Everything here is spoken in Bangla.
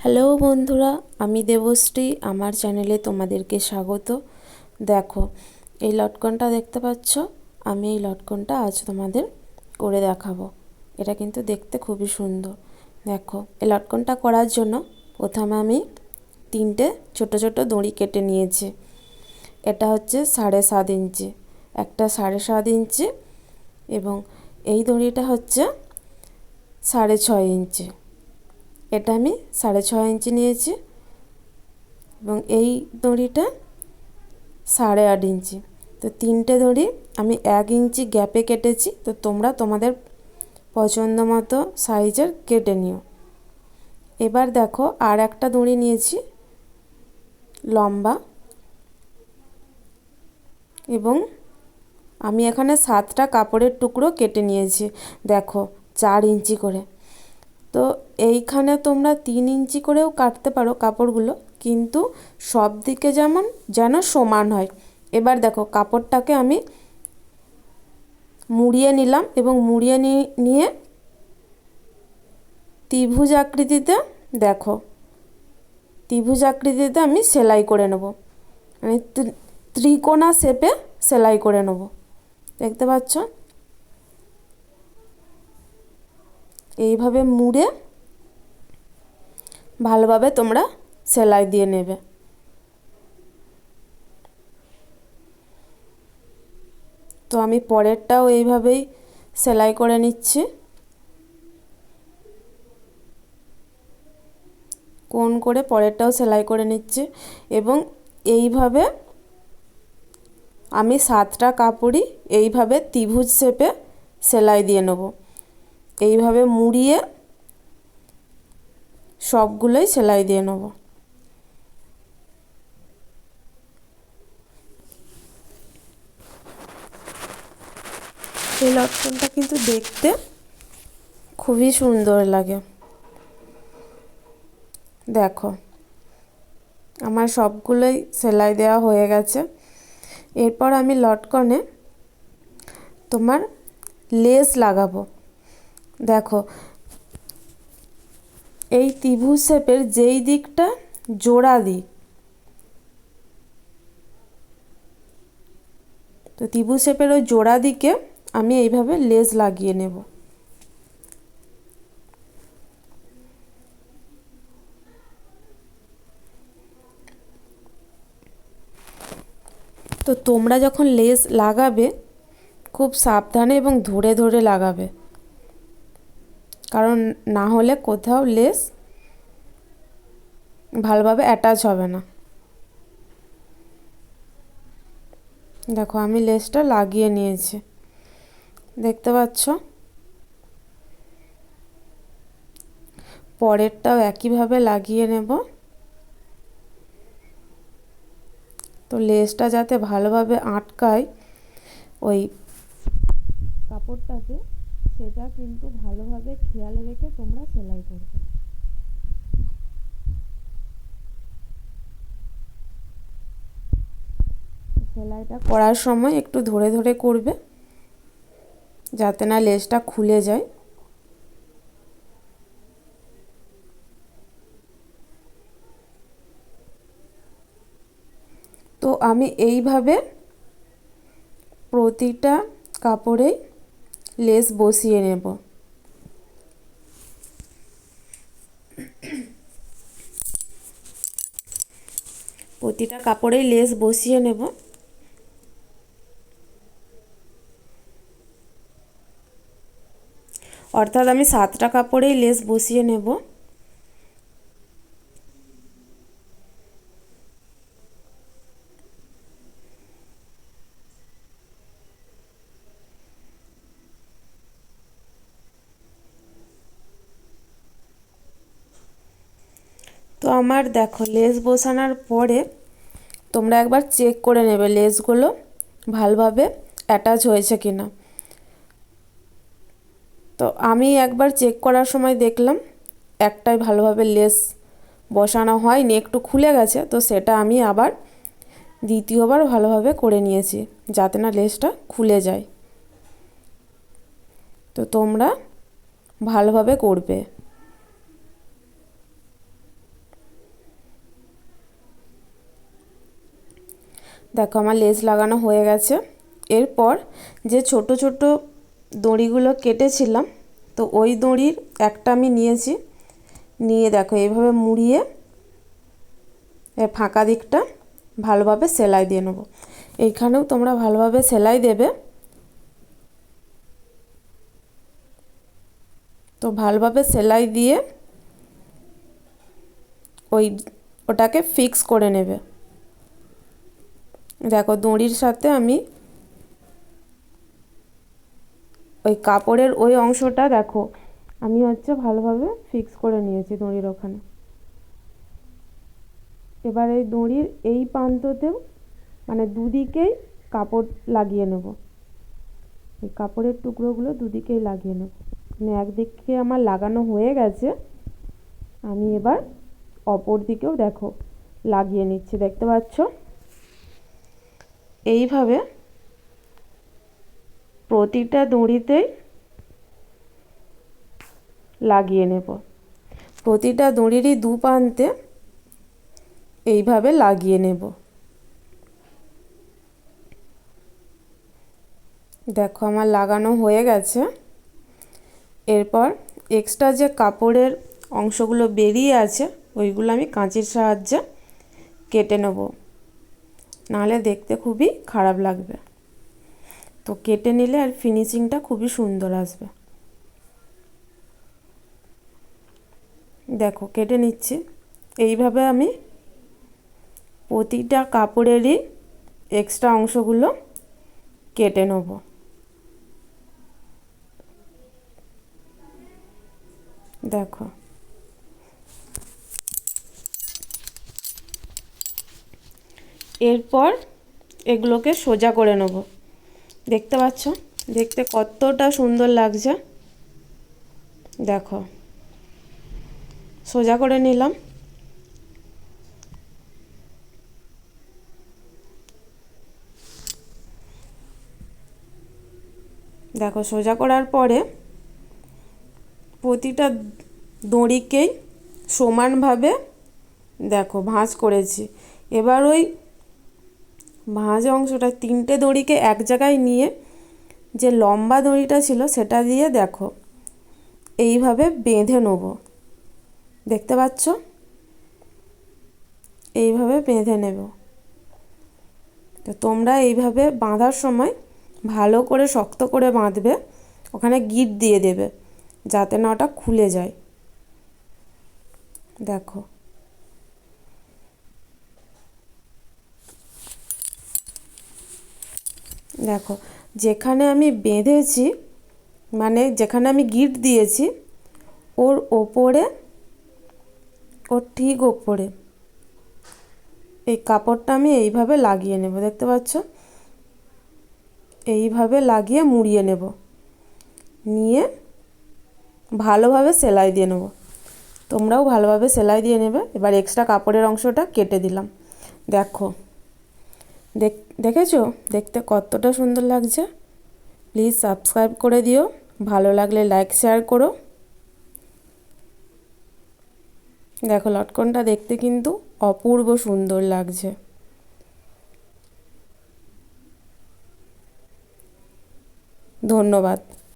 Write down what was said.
হ্যালো বন্ধুরা, আমি দেবশ্রী, আমার চ্যানেলে তোমাদেরকে স্বাগত। দেখো, এই লটকনটা দেখতে পাচ্ছ? আমি এই লটকনটা আজ তোমাদের করে দেখাবো। এটা কিন্তু দেখতে খুবই সুন্দর। দেখো, এই লটকনটা করার জন্য প্রথমে আমি তিনটে ছোট ছোট দড়ি কেটে নিয়েছি। এটা হচ্ছে সাড়ে সাত ইঞ্চি। একটা সাড়ে সাত ইঞ্চি এবং এই দড়িটা হচ্ছে সাড়ে ছয় ইঞ্চি। এটা আমি সাড়ে ছয় ইঞ্চি নিয়েছি এবং এই দড়িটা সাড়ে আট ইঞ্চি। তো তিনটে দড়ি আমি এক ইঞ্চি গ্যাপে কেটেছি, তো তোমরা তোমাদের পছন্দ মতো সাইজের কেটে নিও। এবার দেখো আর একটা দড়ি নিয়েছি, লম্বা। এবং আমি এখানে সাতটা কাপড়ের টুকরো কেটে নিয়েছি, দেখো চার ইঞ্চি করে। তো এইখানে তোমরা তিন ইঞ্চি করেও কাটতে পারো কাপড়গুলো, কিন্তু সব দিকে যেমন যেন সমান হয়। এবার দেখো, কাপড়টাকে আমি মুড়িয়ে নিলাম এবং মুড়িয়ে নিয়ে ত্রিভুজ আকৃতিতে দেখো, ত্রিভুজ আকৃতিতে আমি সেলাই করে নেব। আমি ত্রিকোণা শেপে সেলাই করে নেব। দেখতে পাচ্ছ? এইভাবে মুড়ে ভালোভাবে তোমরা সেলাই দিয়ে নেবে। তো আমি পরেরটাও এইভাবেই সেলাই করে নিচ্ছি। কোন করে পরেরটাও সেলাই করে নিচ্ছি এবং এইভাবে আমি সাতটা কাপড়ই এইভাবে ত্রিভুজ শেপে সেলাই দিয়ে নেব। এইভাবে মুড়িয়ে সবগুলোই সেলাই দিয়ে নেব। এই লটকনটা কিন্তু দেখতে খুবই সুন্দর লাগে। দেখো, আমার সবগুলোই সেলাই দেওয়া হয়ে গেছে। এরপর আমি লটকনে তোমার লেস লাগাবো। দেখো, এই ত্রিভুজ শেপের যেই দিকটা জোড়া দিক। তো ত্রিভুজ শেপের ওই জোড়া দিকে আমি এইভাবে লেজ লাগিয়ে নেব। তো তোমরা যখন লেস লাগাবে, খুব সাবধানে এবং ধরে ধরে লাগাবে। কারণ না হলে কোথাও লেস ভালোভাবে অ্যাটাচ হবে না। দেখো, আমি লেসটা লাগিয়ে নিয়েছি। দেখতে পাচ্ছ? পরেরটাও একইভাবে লাগিয়ে নেব। তো লেসটা যাতে ভালোভাবে আটকায়, ওই কাপড়টাকে সেটা কিন্তু ভালোভাবে খেয়াল রেখে তোমরা সেলাই করবে। সেলাইটা করার সময় একটু ধরে ধরে করবে, যাতে না লেসটা খুলে যায়। তো আমি এইভাবে প্রতিটা কাপড়ে লেস বসিয়ে নেব। প্রতিটা কাপড়েই লেস বসিয়ে নেব। অর্থাৎ আমি সাতটা কাপড়েই লেস বসিয়ে নেব। আমার দেখো লেস বসানোর পরে তোমরা একবার চেক করে নেবে লেসগুলো ভালোভাবে অ্যাটাচ হয়েছে কি না তো আমি একবার চেক করার সময় দেখলাম একটাই ভালোভাবে লেস বসানো হয়নি, একটু খুলে গেছে, তো সেটা আমি আবার দ্বিতীয়বার ভালোভাবে করে নিয়েছি যাতে না লেসটা খুলে যায়। তো তোমরা ভালোভাবে করবে। দেখো আমার লেস লাগানো হয়ে গেছে। এরপর যে ছোট ছোট দড়িগুলো কেটেছিলাম, তো ওই দড়ির একটা আমি নিয়েছি। নিয়ে দেখো এইভাবে মুড়িয়ে ফাঁকা দিকটা ভালোভাবে সেলাই দিয়ে নেব। এইখানেও তোমরা ভালোভাবে সেলাই দেবে। তো ভালোভাবে সেলাই দিয়ে ওই ওটাকে ফিক্স করে নেবে। দেখো দড়ির সাথে আমি ওই কাপড়ের ওই অংশটা দেখো, আমি হচ্ছে ভালোভাবে ফিক্স করে নিয়েছি দড়ির ওখানে। এবার এই দড়ির এই প্রান্ততেও মানে দুদিকেই কাপড় লাগিয়ে নেব। এই কাপড়ের টুকরোগুলো দুদিকেই লাগিয়ে নেব। মানে একদিকে আমার লাগানো হয়ে গেছে, আমি এবার অপর দিকেও দেখো লাগিয়ে নিচ্ছি, দেখতে পাচ্ছ? এইভাবে প্রতিটা দড়িতেই লাগিয়ে নেব। প্রতিটা দড়িরই দু প্রান্তে এইভাবে লাগিয়ে নেব। দেখো আমার লাগানো হয়ে গেছে। এরপর এক্সট্রা যে কাপড়ের অংশগুলো বেরিয়ে আছে, ওইগুলো আমি কাঁচির সাহায্যে কেটে নেব। নাহলে দেখতে খুবই খারাপ লাগবে। তো কেটে নিলে আর ফিনিশিংটা খুবই সুন্দর আসবে। দেখো, কেটে নিচ্ছি। এইভাবে আমি প্রতিটা কাপড়েরই এক্সট্রা অংশগুলো কেটে নেব। দেখো এরপর এগুলোকে সোজা করে নেব। দেখতে পাচ্ছ? দেখতে কতটা সুন্দর লাগছে। দেখো। সোজা করে নিলাম। দেখো, সোজা করার পরে প্রতিটা দড়িকেই সমানভাবে দেখো, ভাঁজ করেছি। এবার ওই ভাঁজ অংশটা তিনটে দড়িকে এক জায়গায় নিয়ে যে লম্বা দড়িটা ছিল সেটা দিয়ে দেখো। এইভাবে বেঁধে নেব। দেখতে পাচ্ছ? এইভাবে বেঁধে নেব। তো তোমরা এইভাবে বাঁধার সময় ভালো করে, শক্ত করে বাঁধবে। ওখানে গিট দিয়ে দেবে যাতে না ওটা খুলে যায়। দেখো। দেখো, যেখানে আমি বেঁধেছি মানে যেখানে আমি গিট দিয়েছি, ওর ওপরে, ওর ঠিক ওপরে, এই কাপড়টা আমি এইভাবে লাগিয়ে নেব, দেখতে পাচ্ছ? এইভাবে লাগিয়ে মুড়িয়ে নেব। নিয়ে ভালোভাবে সেলাই দিয়ে নেব। তোমরাও ভালোভাবে সেলাই দিয়ে নেবে। এবার এক্সট্রা কাপড়ের অংশটা কেটে দিলাম। দেখো দেখেছ? দেখতে কতটা সুন্দর লাগছে। প্লিজ সাবস্ক্রাইব করে দিও। ভালো লাগলে লাইক শেয়ার করো। দেখো, লটকনটা দেখতে কিন্তু অপূর্ব সুন্দর লাগছে। ধন্যবাদ।